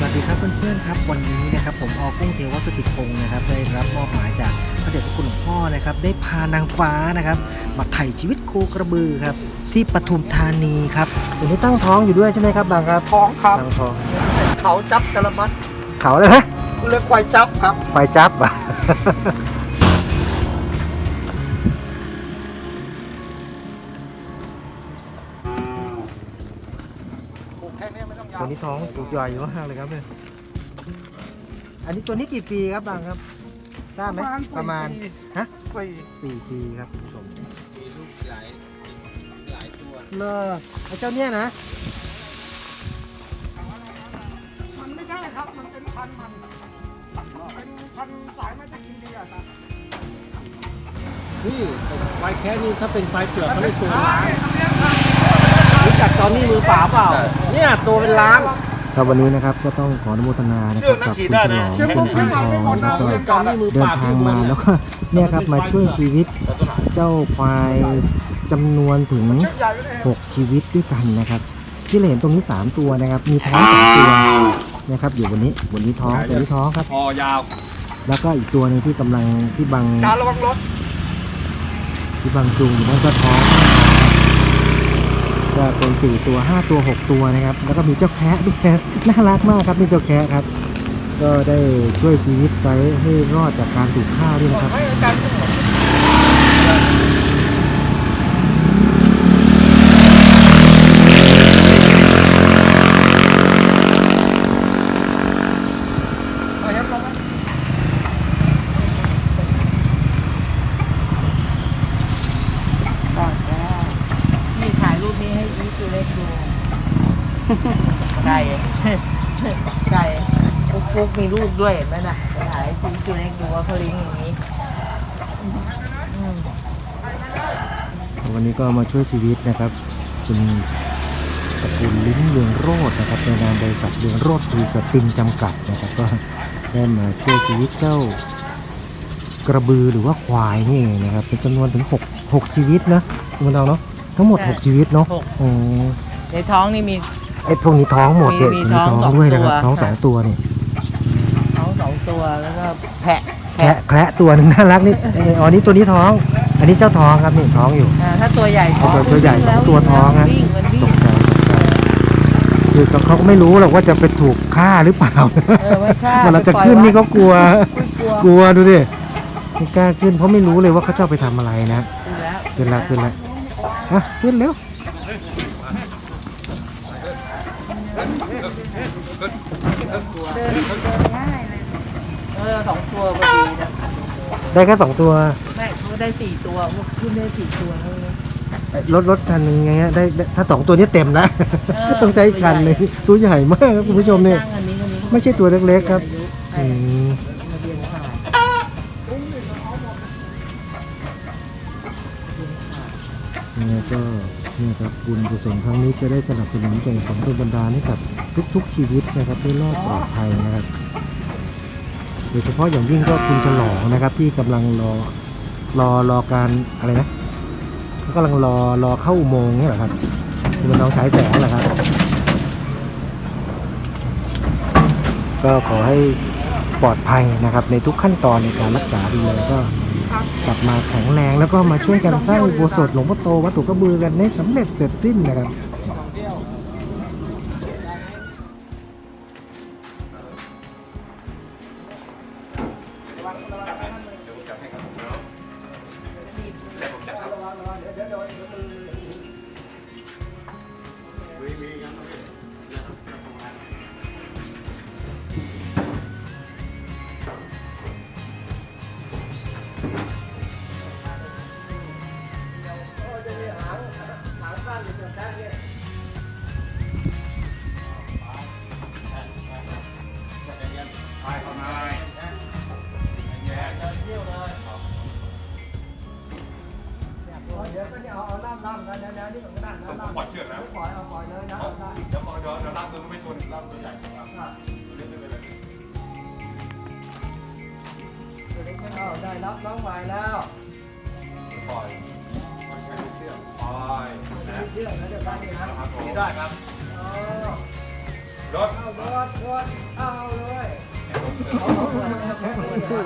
สวัสดีครับเพื่อนๆครับ วันนี้นะครับผมอกุ้งเทวสถิตพงศ์นะครับได้รับมอบหมายจากพระเดชพระคุณหลวงพ่อนะครับได้พานางฟ้านะครับมาไถ่ชีวิตโคกระบือครับที่ปทุมธานีครับตัวนี้ตั้งท้องอยู่ด้วยใช่ไหมครับบางครับท้องครับตั้งท้องเขาจับกระมัดเขาเลยนะเรียกควายจับครับไฟจับอะ ท้องถูกใหญ่มากเลยครับเนี่ย อันนี้ตัวนี้กี่ปีครับบางครับทราบไหมประมาณฮะสี่สี่ปีครับคุณผู้ชมมีลูกหลายหลายตัวเลอไอ้เจ้าเนี่ยนะ มันไม่ใช่ครับ มันเป็นพันธุ์มัน เป็นพันธุ์สายมาจากอินเดียครับนี่ไฟแค่นี้ถ้าเป็นไฟเปลือกเขาเรียกตัวใช่ล้านอันเนี้ยค รับรู้จักตอนนี้มือเปล่าเปล่า เนี่ยตัวเป็นล้าน ครับวันนี้นะครับก็ต้องขออนุโมทนานะครับกับคุณฉลองคุณพันทองแล้วก็ตอนนี้มือเดิเปนล่าทางมาแล้วก็เนี่ยครับมาช่วยชีวิตเจ้าควายจำนวนถึงชื่อใหญ่ไปเลย6ชีวิตด้วยกันนะครับ ที่เราเห็นตรงนี้ 3 ตัวนะครับ มีท้องสองตัวนะครับ อยู่บนนี้บนนี้ท้องตัวนี้ท้องครับคอยาว แล้วก็อีกตัวหนึงที่กำลังที่บังการระวังรถที่บังจูงอยู่นั่นก็ท้อง ก็เป็นสี่ตัวห้าตัวหกตัวนะครับ แล้วก็มีเจ้าแคะด้วยนะน่ารักมากครับนี่เจ้าแคะครับ ก็ได้ช่วยชีวิตไว้ให้รอดจากการถูกฆ่าด้วยนะครับ ให้อาจารย์เอาเห็นลงไหม ก่อนแล้วพี่ถ่ายรูปนี้ให้อีตัวเล็กดู ไก่ ไก่ ปุ๊กปุ๊กมีรูปด้วยเห็นไหมน่ะไปถ่ายให้อีตัวเล็กดูว่าเขาเลี้ยงอย่างนี้อืมวันนี้ก็มาช่วยชีวิตนะครับคุณตระกูลลิ้นเรืองโรดนะครับในนามบริษัทเรืองโรดทีสตินจำกัดนะครับก็ได้มาช่วยชีวิตเจ้ากระบือหรือว่าควายนี่เองนะครับเป็นจำนวนถึง6 6ชีวิตนะคุณดาวเนาะทั้งหมด 6 ชีวิตเนาะหกโอ้ในท้องนี่มีไอพวกนี้ท้องหมดเลยมีมีท้องท้องสองด้วยนะครับตัวท้องสองค่ะตัวนี่ท้องสอง ตัวแล้วก็แพะแคระแคระตัวหนึ่งน่ารักนี่เอออ๋อนี่ตัวนี้ท้อง อันนี้เจ้าท้องครับนี่ท้องอยู่อ่าถ้าตัวใหญ่ท้องตัวตัวใหญ่วิ่งแล้ตัวท้องฮะวิ่งมันวิ่ตงกใจตกใจคือเขาก็ไม่รู้หรอกว่าจะไปถูกฆ่าหรือเปล่าเออไม่ฆ่าเวลาจะขึ้นนี่เขากลัว กลัวกลัวดูดิไม่กล้าขึ้นเพราะไม่รู้เลยว่าเขาจะเอาไปทำอะไรนะขึ้นแล้วขึ้นละขึ้นละอะขึ้นเร็วเออสองตัวพอดีนะได้แค่สองตัวไม่เขาได้สี่ตัวพวกขึ้นได้สี่ตัวเท่านั้นรถรถคันหนึงไงฮะได้ได้ถ้าสองตัวนี้เต็มนะเออต้องใช้อีกคันเลยตัวใหญ่มากครับคุณผู้ชมเนี่ยจ้างอันนี้อันนี้ไม่ใช่ตัวเล็กๆครับ อืมมาเรียนผ่านยังไงก็เนี่ยครับบุญกุศลครั้งนี้จะได้สนับสนุนใจของดวงบันดาลให้กับทุกๆชีวิตนะครับได้รอดปลอดภัยนะครับ โดยเฉพาะอย่างยิ่งก็คุณฉลองนะครับ ที่กำลังรอรอรอการอะไรนะเขากำลังรอรอเข้าอุโมงค์นี่ยเหรอครับคือนน้องฉายแสงเหรอครับ ก็ขอให้ปลอดภัยนะครับ ในทุกขั้นตอนในการรักษาดูแลก็กลับมาแข็งแรงแล้วก็มาช่วยกันสร้างอุโบสถหลวงพ่อโตวัดถูกกระบือกันให้สำเร็จเสร็จสิ้นนะครับ ตัวเล็กไม่เอาได้รับน้องใหม่แล้วปล่อยปล่อยแค่เชือกปล่อยนะเชื่อนะเดี๋ยวได้นะครับผมได้ครับอ๋อรถอ้วนมาก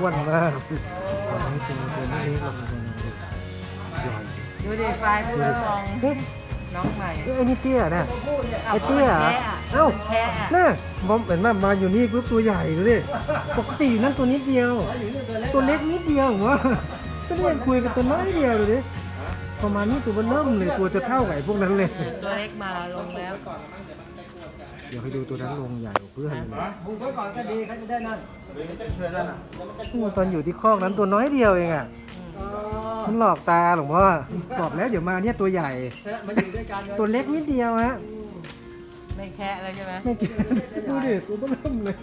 วันนี้เป็นตัวนี้เราเป็นใหญ่ดูดิไฟล์เพื่อมองเฮ้ย น้องใหม่ไอ้นี่เตี้ยนะไอ้เตี้ยแค่เอ้าแค่อะน่ะผมเห็นมามาอยู่นี่ปุ๊บตัวใหญ่เลยปกติอยู่นั่นตัวนิดเดียว ตัวเล็กนิดเดียวผมว่าก็เนี่ยคุยกันตัวน้อยเดียวดูดิประมาณนี้ตัวมันเริ่มเลยตัวจะเท่ากับไอ้พวกนั้นเลย ตัวเล็กมาลงแล้ว เดี๋ยวให้ดูตัวนั้นลงใหญ่กว่าเพื่อนเลยบุกไว้ก่อนก็ดีเขาจะได้นั่นช่วยนั่นอะตอนอยู่ที่คอกนั้นตัวน้อยเดียวเองอะ มันหลอกตาหลวงพ่อบอกแล้วเดี๋ยวมาเนี่ยตัวใหญ่มันอยู่ด้วยกันตัวเล็กนิดเดียวฮะไม่แค่แล้วใช่ไหมไม่กินดูดิตัวก็เริ่มเลย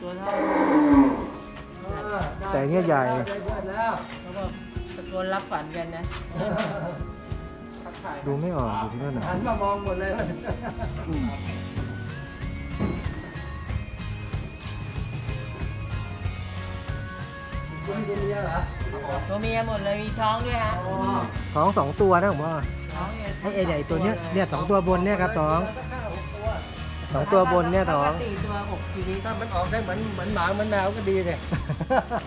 ตัวเท่าแต่เนี่ยใหญ่แล้วเขาบอกตะโกนรับฝันกันนะ ดูไม่ออกดูที่นั่นน่ะหันมามองหมดเลยว่าคุณดูเมียเหรอ ตัวเมียหมดเลยมีท้องด้วยฮะอ๋อท้องสองตัวนะผมว่าท้องเนี่ยไอ้ไอ้ใหญ่ตัวเนี้ยเนี่ยสองตัวบนเนี่ยครับท้องสองตัวบนเนี่ยท้องสี่ตัวหกชีวิตถ้ามันออกได้เหมือนเหมือนหมาเหมือนแมวก็ดีเลย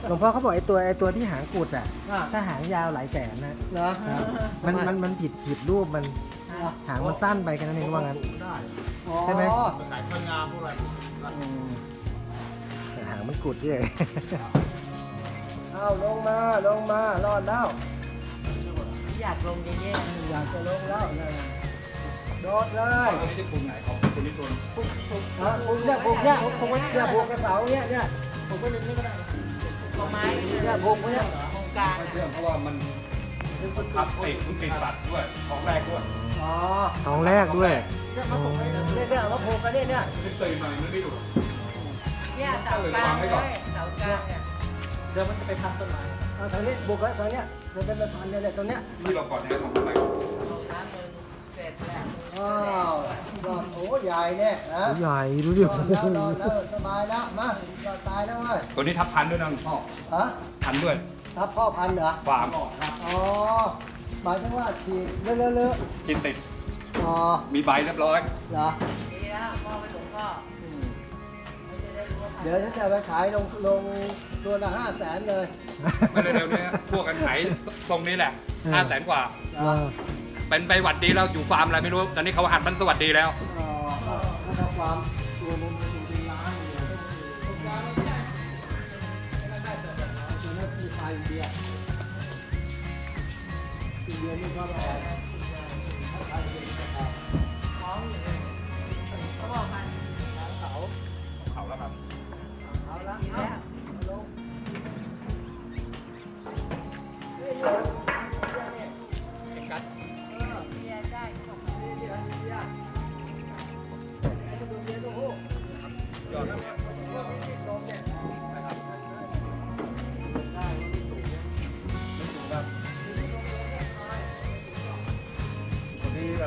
หลวงพ่อเขาบอกไอ้ตัวไอ้ตัวที่หางกุดอะอะถ้าหางยาวหลายแสนนะเหรอครับมันมันมันผิดผิดรูปมันหางมันสั้นไปกันนั่นเองว่างั้นใช่ไหมอ๋อขายคนงามพวกอะไรแต่หางมันกุดด้วยเอาลงมาลงมารอดแล้ว อยากลงเย่อยากจะลงแล้วเนี่ยโดดเลยตัวนี้จะกลุ่มไหนของตัวนี้ตัวอะผมเนี่ยผมเนี่ยผมเนี่ยผูกกระเสาเนี่ยเนี่ยผมก็นึกนี่ก็ได้ๆตัวไม้นี่คือเนี่ยผูกเนี่ยโครงกลางไม่เชื่อเพราะว่ามันทับติดมันติดสัตว์ด้วยของแรกด้วยอ๋อท้องแรกด้วย เนี่ยมาผูกไว้เนี่ยเนี่ยเอามาผูกกันเนี่ยเนี่ย ไม่ตื่นมามันไม่ดู เนี่ยเสากลางเลยเสากลางเนี่ยเดี๋ยวมันจะไปพันต้นไม้เอาทางนี้บุกไว้ทางเนี้ยจะเป็นไปพันเนี่ยเนี่ยตรงเนี้ยที่เราก่อนเนี่ยของทำไมเอาน้ำมือเสร็จแล้วอ้าวดอกโอ้ใหญ่เนี่ยนะตัวใหญ่ดูดินอนแล้วนอนแล้วสบายแล้วมาก็ตายแล้วเว้ยตัวนี้ทับพันด้วยนะหลวงพ่อฮะพันด้วยทับพ่อพันธุ์เหรอฟาร์มอ๋อหมายถึงว่าฉีดเลอะเลอะกินติดๆอ๋อมีใบเรียบร้อยเหรอ ดีแล้วพ่อไปหลวงพ่อไม่จะได้รู้ว่าเดี๋ยวฉันจะไปขายลงลงตัวละห้าแสนเลยไม่เร็วๆเนี้พวกกันขายตรงนี้แหละห้าแสนกว่า เออเป็นไปหวัดดีแล้วอยู่ฟาร์มอะไรไม่รู้ ตอนนี้เขาหัดมันสวัสดีแล้วอ๋อถ้าความตัวมันอยู่ในร้านเนี่ยตัวนั้นคือไทยอินเดียอินเดียนี่ก็อร่อย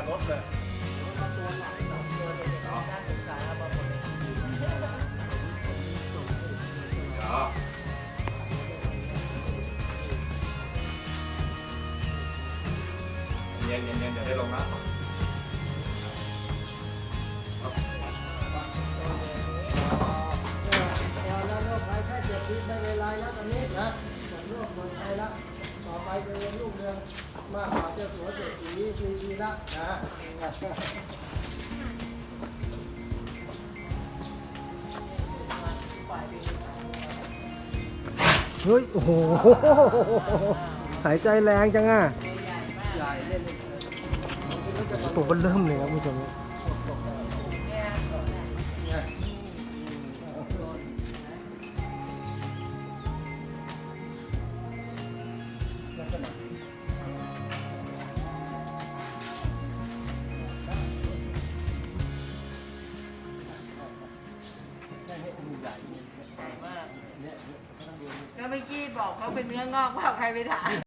กับรถเลยน่าสงสารเอามาหมดเลยเดี๋ยวเย็นเย็นเย็นเดี๋ยวได้ลงนะแล้วโรคภัยแค่เจ็บนิดไม่เป็นไรแล้วตอนนี้นะโรคหมดภัยแล้วต่อไปจะเรียนลูกเรือง มากกว่าเจ้าสัวเศรษฐีมีดีละนะเฮ้ย โอ้โห หายใจแรงจังอะ ใหญ่เล่นตัวมันเริ่มเลยครับคุณผู้ชม บอกเขาเป็นเนื้องอกเปล่าใครไปถาม